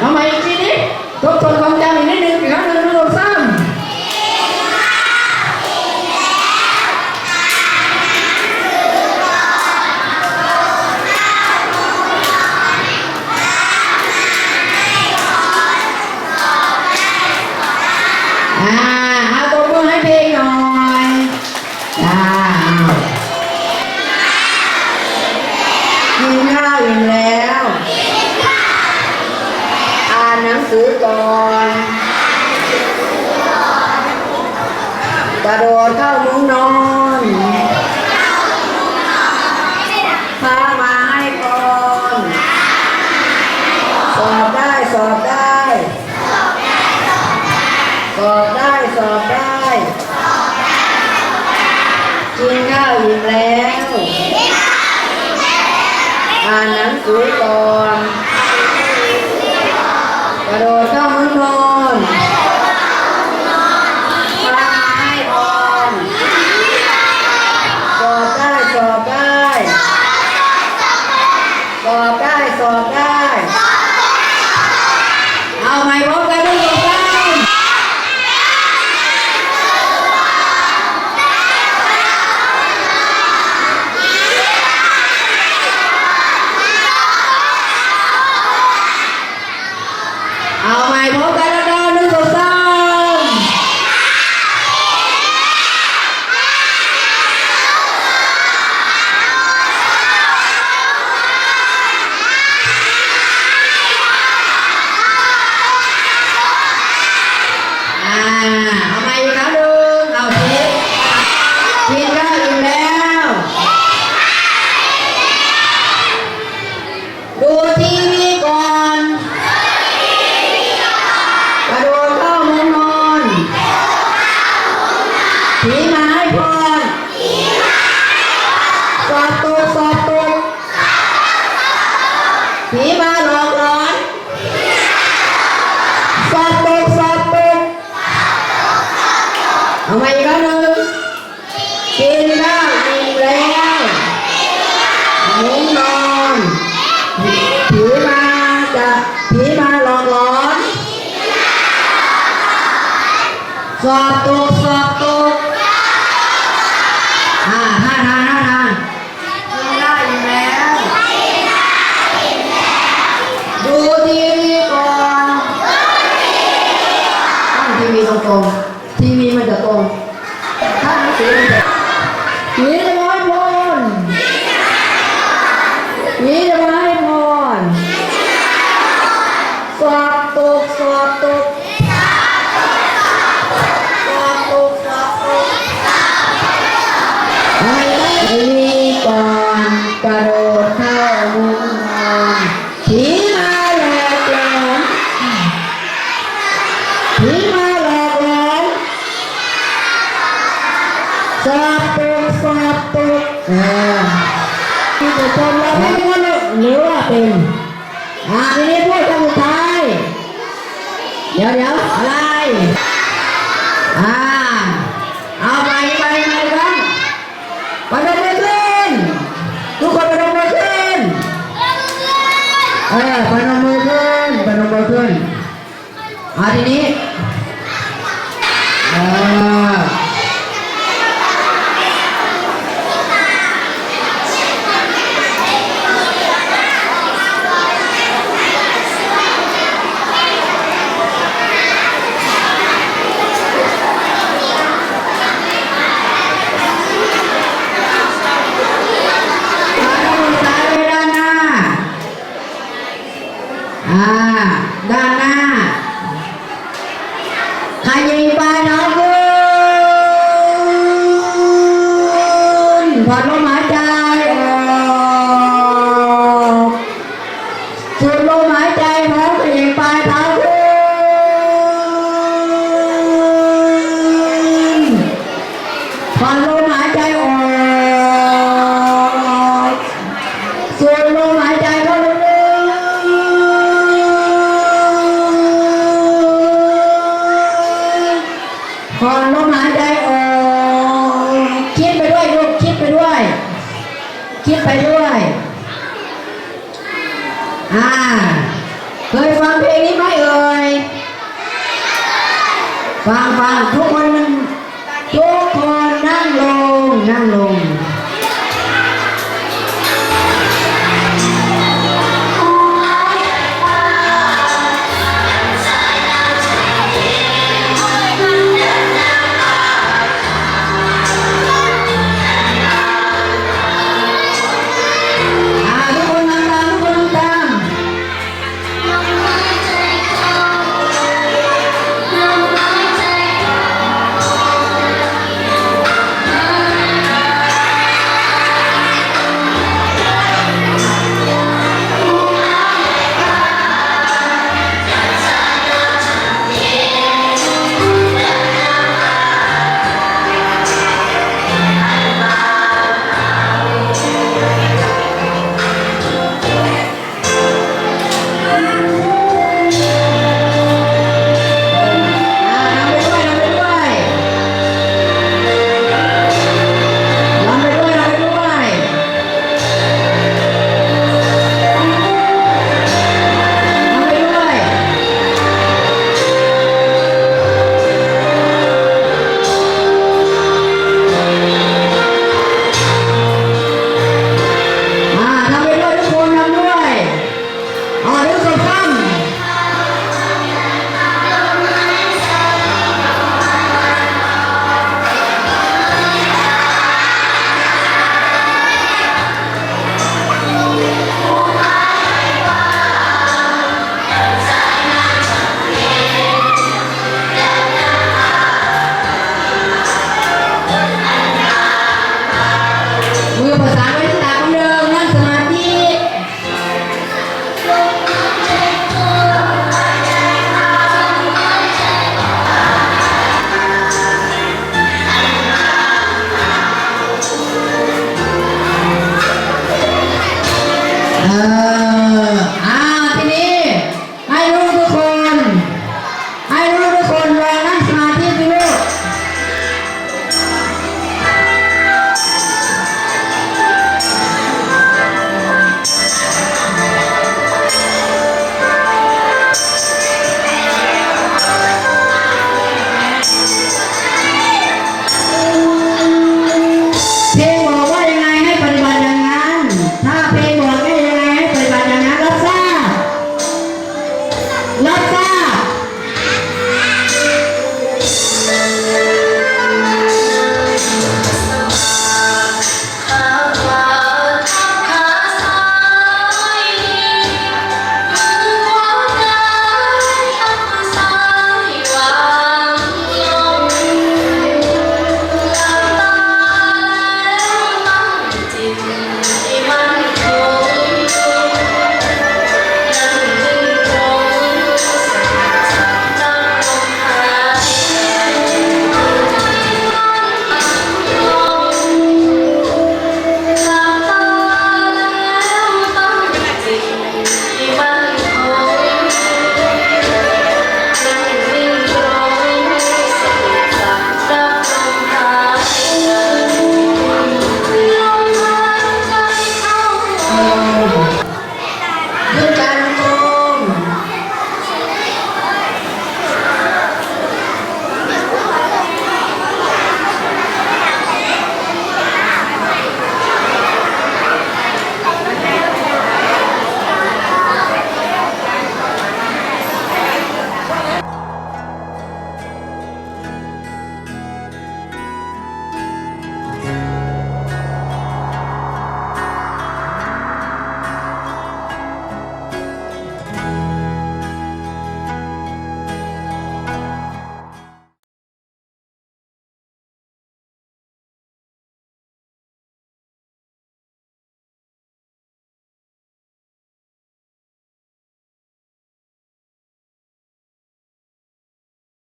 น้องใม่อีกทีนี้ทบทวนควา นังสือก่อนกระโดดเข้ามุ้งนอนพามาให้ก่นสอบได้สอบได้สอบได้สอบได้กินข้าวอิ่มแล้วอ่านหนังสือก่อน Pero no. Olá. Serapung satu. Nah. Betul lagi dengan lewat tim. Nah, ini bu kamu tay. Ya ya, alai. Ah. Apa ini main kan? Pada mungkin. Tuh kau pada mungkin. Eh, pada mungkin, pada mungkin. Hari ini. Ah. อ่าด้านหน้าใครยิงไปน้องิดไปด้วยอ่าเคยฟังเพลงนี้ไหมเอ่ยฟังฟังทุกคนทุกคนนั่งลงนั่งลง